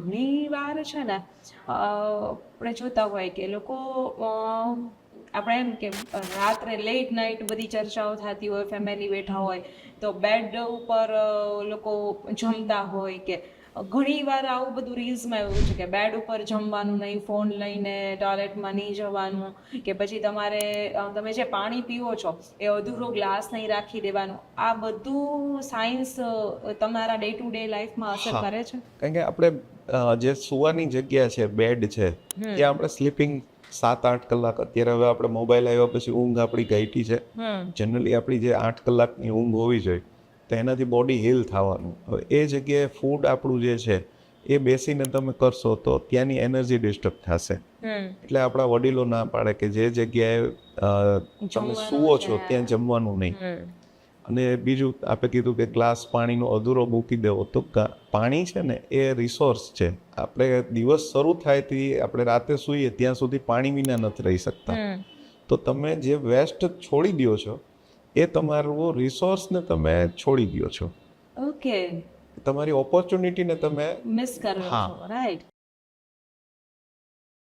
ઘણી વાર છે ને આપણે જોતા હોય કે લોકો આપણે એમ કે રાત્રે લેટ નાઇટ બધી ચર્ચાઓ થતી હોય ફેમિલી બેઠા હોય તો બેડ ઉપર લોકો જમતા હોય કે ઘણી વાર આવું બધું રીલ્સમાં એવું છે કે બેડ ઉપર જમવાનું નહીં ફોન લઈને ટોયલેટમાં નહીં જવાનું કે પછી તમારે તમે જે પાણી પીવો છો એ અધૂરો ગ્લાસ નહીં રાખી દેવાનું. આ બધું સાયન્સ તમારા ડે ટુ ડે લાઈફમાં અસર કરે છે? કારણ કે આપણે જે સુવાની જગ્યા છે બેડ છે ત્યાં આપણે સ્લીપિંગ સાત આઠ કલાક. અત્યારે હવે આપણે મોબાઈલ આવ્યા પછી ઊંઘ આપણી ઘટી છે. જનરલી આપણી જે આઠ કલાકની ઊંઘ હોવી જોઈએ તો એનાથી બોડી હેલ થવાનું. હવે એ જગ્યાએ ફૂડ આપણું જે છે એ બેસીને તમે કરશો તો ત્યાંની એનર્જી ડિસ્ટર્બ થશે. એટલે આપણા વડીલો ના પાડે કે જે જગ્યાએ તમે સુવો છો ત્યાં જમવાનું નહીં. અને બીજું આપણે કીધું કે ગ્લાસ પાણીનો અધૂરો મૂકી દેવો તો પાણી છે ને એ રિસોર્સ છે. આપણે દિવસ શરૂ થાયથી આપણે રાતે સૂઈએ ત્યાં સુધી પાણી વિના નથી રહી શકતા. તો તમે જે વેસ્ટ છોડી દો છો એ તમારું રિસોર્સને તમે છોડી દો છો. ઓકે તમારી ઓપોર્ચ્યુનિટીને તમે મિસ કરો હા. રાઈટ